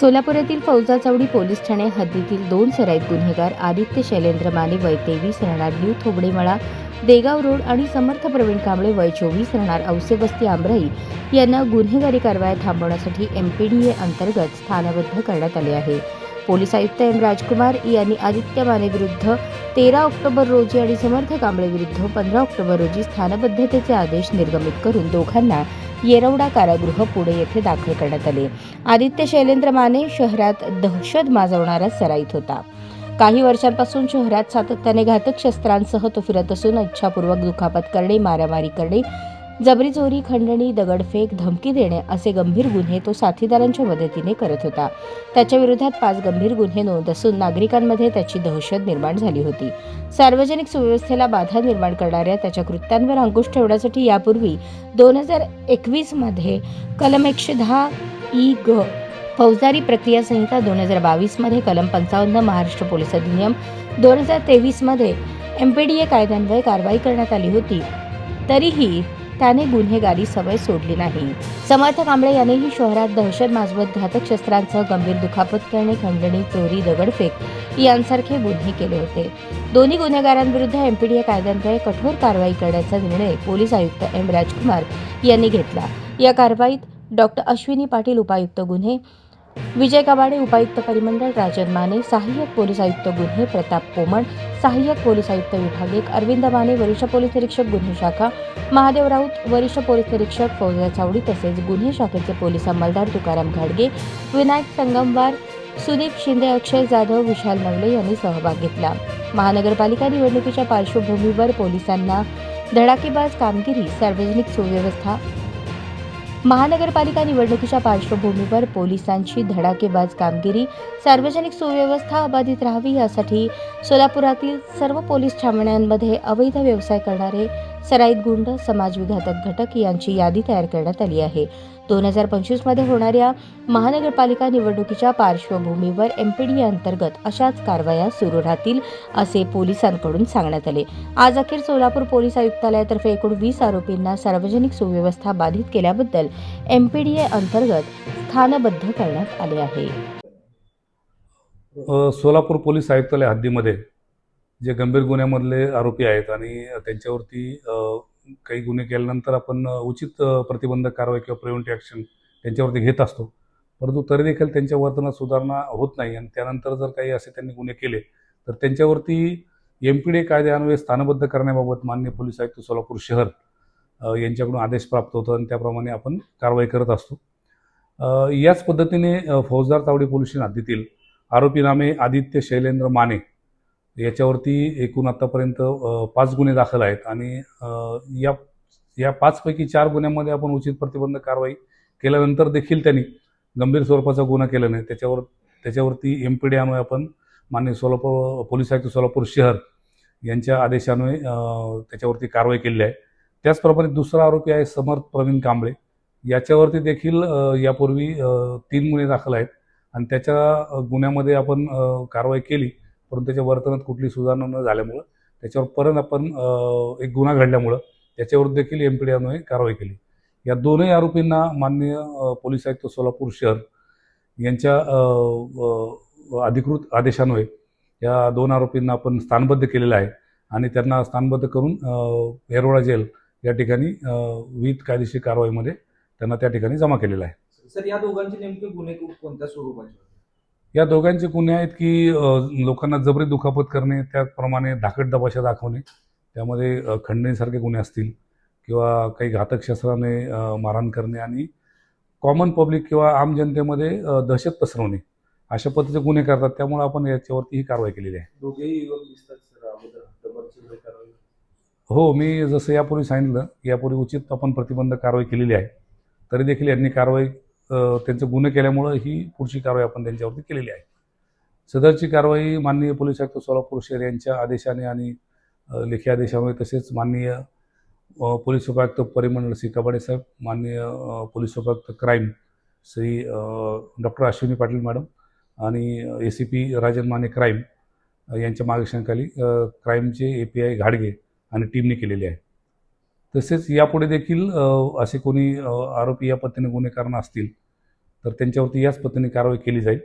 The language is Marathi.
सोलापुरातील फौजा चावडी पोलीस ठाणे हद्दीतील दोन सराईत गुन्हेगार आदित्य शैलेंद्र माने वय तेवीस राहणार न्यू थोबडेमळा देगाव रोड आणि समर्थ प्रवीण कांबळे वय चोवीस राहणार औसे वस्ती आंब्राई यांना गुन्हेगारी कारवाया थांबवण्यासाठी एमपीडीए अंतर्गत स्थानबद्ध करण्यात आले आहे. पोलीस आयुक्त एम राजकुमार यांनी आदित्य माने विरुद्ध तेरा ऑक्टोबर रोजी आणि समर्थ कांबळे विरुद्ध पंधरा ऑक्टोबर रोजी स्थानबद्धतेचे आदेश निर्गमित करून दोघांना येरवडा कारागृह पुणे येथे दाखल करण्यात आले. आदित्य शैलेंद्र माने शहरात दहशत माजवणारा सराईत होता. काही वर्षांपासून शहरात सातत्याने घातक शस्त्रांसह तो फिरत असून इच्छापूर्वक दुखापत करणे मारामारी करणे जबरी चोरी खंडणी दगडफेक धमकी देणे असे गंभीर गुन्हे तो साथीदारांच्या मदतीने करत होता. त्याच्या विरोधात पाच गंभीर गुन्हे नोंद असून नागरिकांमध्ये त्याची दहशत निर्माण झाली होती. सार्वजनिक सुव्यवस्थेला बाधा निर्माण करणाऱ्या त्याच्या कृत्यांवर अंकुश ठेवण्यासाठी यापूर्वी दोन हजार एकवीसमध्ये कलम एकशे दहा ई ग फौजदारी प्रक्रिया संहिता दोन हजार बावीसमध्ये कलम पंचावन्न महाराष्ट्र पोलीस अधिनियम दोन हजार तेवीसमध्ये एमपीडीए कायद्यान्वये कारवाई करण्यात आली होती. तरीही त्याने गुन्हेगारी सवय सोडली नाही. समर्थ कांबळे यांनीही शहरात दहशत माजवत घातक शस्त्रांसह गंभीर दुखापत करणे खंडणी चोरी दगडफेक यांसारखे गुन्हे केले होते. दोन्ही गुन्हेगारांविरुद्ध एमपीडीए कायद्यान्वये कठोर कारवाई करण्याचा निर्णय पोलीस आयुक्त एम राजकुमार यांनी घेतला. या कारवाईत डॉक्टर अश्विनी पाटील उपायुक्त गुन्हे विजय कबाडे उपायुक्त परिमंडळ राजन माने सहाय्यक पोलीस आयुक्त गुन्हे प्रताप पोमण सहाय्यक पोलीस आयुक्त विभाग एक अरविंद माने वरिष्ठ पोलीस निरीक्षक गुन्हे शाखा महादेव राऊत वरिष्ठ पोलीस निरीक्षक फौजा चावडी तसेच गुन्हे शाखेचे पोलीस अंमलदार तुकाराम घाडगे विनायक संगमवार सुदीप शिंदे अक्षय जाधव विशाल नवले यांनी सहभाग घेतला. महानगरपालिका निवडणुकीच्या पार्श्वभूमीवर पोलिसांना धडाकेबाज कामगिरी सार्वजनिक सुव्यवस्था महानगरपालिका निवडणुकीच्या पार्श्वभूमीवर पोलिसांची धडाकेबाज कामगिरी सार्वजनिक सुव्यवस्था अबाधित राहावी यासाठी सोलापुरातील सर्व पोलीस ठाण्यांमध्ये अवैध व्यवसाय करणारे सराईत गुंड समाजविघातक घटक यांची यादी तयार करण्यात आली आहे. दोन हजार पंचवीसमध्ये होणाऱ्या महानगरपालिका निवडणुकीच्या पार्श्वभूमीवर एमपीडी अंतर्गत अशाच कारवाया सुरू राहतील असे पोलिसांकडून सांगण्यात आले. आज अखेर सोलापूर पोलीस आयुक्तालयातर्फे एकूण वीस आरोपींना सार्वजनिक सुव्यवस्था बाधित केल्याबद्दल एमपीडीए अंतर्गत स्थानबद्ध करण्यात आले आहे. सोलापूर पोलीस आयुक्तालय हद्दीमध्ये जे गंभीर गुन्ह्यामधले आरोपी आहेत आणि त्यांच्यावरती काही गुन्हे केल्यानंतर आपण उचित प्रतिबंधक कारवाई किंवा प्रिव्हेंटिव्ह ॲक्शन त्यांच्यावरती घेत असतो. परंतु तरी देखील त्यांच्या वर्तनात सुधारणा होत नाही आणि त्यानंतर जर काही असे त्यांनी गुन्हे केले तर त्यांच्यावरती एम पी डी कायद्यान्वये स्थानबद्ध करण्याबाबत मान्य पोलीस आयुक्त सोलापूर शहर यांच्याकडून आदेश प्राप्त होतो आणि त्याप्रमाणे आपण कारवाई करत असतो. याच पद्धतीने फौजदार तावडी पोलीस स्टेशन हद्दीतील आरोपी नामे आदित्य शैलेंद्र माने याच्यावरती एकूण आत्तापर्यंत पाच गुन्हे दाखल आहेत आणि या या पाचपैकी चार गुन्ह्यांमध्ये आपण उचित प्रतिबंध कारवाई केल्यानंतर देखील त्यांनी गंभीर स्वरूपाचा गुन्हा केला नाही. त्याच्यावर त्याच्यावरती एम पी डी अन्वये आपण मान्य सोलापूर पोलीस आयुक्त सोलापूर शहर यांच्या आदेशान्वये त्याच्यावरती कारवाई केली आहे. त्याचप्रमाणे दुसरा आरोपी आहे समर्थ प्रवीण कांबळे. याच्यावरती देखील यापूर्वी तीन गुन्हे दाखल आहेत आणि त्याच्या गुन्ह्यामध्ये आपण कारवाई केली. परंतु त्याच्या वर्तनात कुठली सुधारणा न झाल्यामुळं त्याच्यावर परत आपण एक गुन्हा घडल्यामुळं त्याच्यावर देखील एम पी डी कारवाई केली. या दोनही आरोपींना माननीय पोलीस आयुक्त सोलापूर शहर यांच्या अधिकृत आदेशान्वये या दोन आरोपींना आपण स्थानबद्ध केलेलं आहे आणि त्यांना स्थानबद्ध करून अ, येरवडा जेल या ठिकाणी विविध कायदेशीर कारवाईमध्ये त्यांना त्या ठिकाणी जमा केलेला आहे. सर या दोघांचे नेमके गुन्हे कोणत्या स्वरूपाचे या दोघांचे गुन्हे आहेत की लोकांना जबरी दुखापत करणे त्याचप्रमाणे धाकट दबाशा दाखवणे त्यामध्ये खंडणीसारखे गुन्हे असतील किंवा काही घातक शस्त्राने मारहाण करणे आणि कॉमन पब्लिक किंवा आम जनतेमध्ये दहशत पसरवणे अशा पद्धतीचे गुन्हे करतात. त्यामुळे आपण याच्यावरती ही कारवाई केलेली आहे. दोघेही. हो मी जसं यापूर्वी सांगितलं यापूर्वी उचित आपण प्रतिबंधक कारवाई केलेली आहे. तरी देखील यांनी कारवाई त्यांचं गुन्हे केल्यामुळं ही पुढची कारवाई आपण त्यांच्यावरती केलेली आहे. सदरची कारवाई माननीय पोलीस आयुक्त सोलापूर शहर यांच्या आदेशाने आणि लेखी आदेशामुळे तसेच माननीय पोलीस उपायुक्त परिमंडळ श्री कबाडे साहेब माननीय पोलीस उपायुक्त crime Shri doctor Ashwini Patil madam आणि A C P Rajan Mane crime यांच्या मार्गदर्शनाखाली क्राईमचे ए पी आय घाडगे आणि टीमने केलेली आहे. तसेच यापुढे देखील असे कोणी आरोपी या पद्धतीने गुन्हे करणार असतील तर त्यांच्यावरती याच पद्धतीने कारवाई केली जाईल.